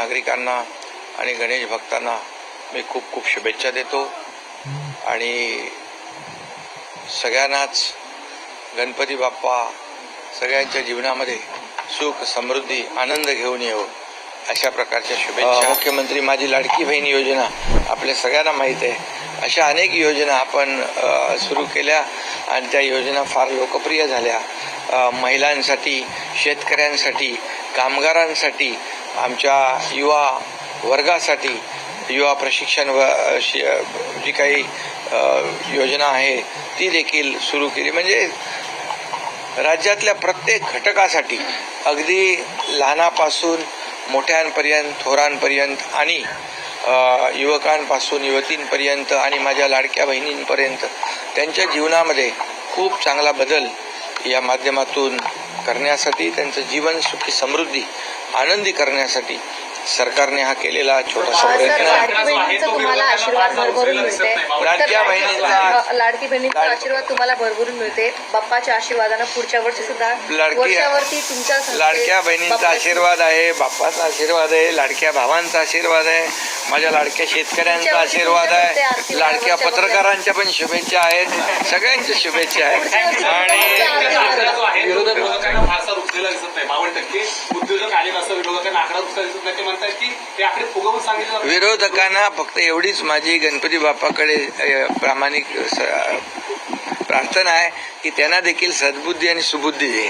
नागरिकांना आणि गणेश भक्तांना मी खूप खूप शुभेच्छा देतो. आणि सगळ्यांनाच गणपती बाप्पा सगळ्यांच्या जीवनामध्ये सुख समृद्धी आनंद घेऊन येऊ अशा प्रकारच्या शुभेच्छा. मुख्यमंत्री माझी लाडकी बहीण योजना आपल्या सगळ्यांना माहीत आहे. अशा अनेक योजना आपण सुरू केल्या आणि त्या योजना फार लोकप्रिय झाल्या. महिलांसाठी शेतकऱ्यांसाठी कामगारांसाठी आमच्या युवा वर्गासाठी युवा प्रशिक्षण व जी काही योजना आहे ती देखील सुरू केली. म्हणजे राज्यातल्या प्रत्येक घटकासाठी अगदी लहानापासून मोठ्यांपर्यंत थोरांपर्यंत आणि युवकांपासून युवतींपर्यंत आणि माझ्या लाडक्या बहिणींपर्यंत त्यांच्या जीवनामध्ये खूप चांगला बदल या माध्यमातून करण्यासाठी त्यांचं जीवन सुखी समृद्धी आनंदी करण्यासाठी सरकारने हा केलेला छोटासा प्रयत्न आहे. लाडकी बहिणींचा तुम्हाला आशीर्वाद भरभरून मिळते. लाडक्या बहिणींचा- लाडकी बहिणींचा लाड- आशीर्वाद तुम्हाला भरभरून मिळते. बाप्पाच्या आशीर्वादानं पुढच्या वर्षी सुद्धा लाडकी- वर्षावरती तुमच्या संस्थेत लाडक्या बहिणींचा आशीर्वाद आहे बाप्पाचा आशीर्वाद आहे लाडक्या भावांचा आशीर्वाद आहे माझ्या लाडक्या शेतकऱ्यांचा आशीर्वाद आहे लाडक्या पत्रकारांच्या पण शुभेच्छा आहेत सगळ्यांच्या शुभेच्छा आहेत. आणि विरोधकांना म्हणतात की आकडे फुगवून विरोधकांना फक्त एवढीच माझी गणपती बाप्पाकडे प्रामाणिक प्रार्थना आहे की त्यांना देखील सद्बुद्धी आणि सुबुद्धी दे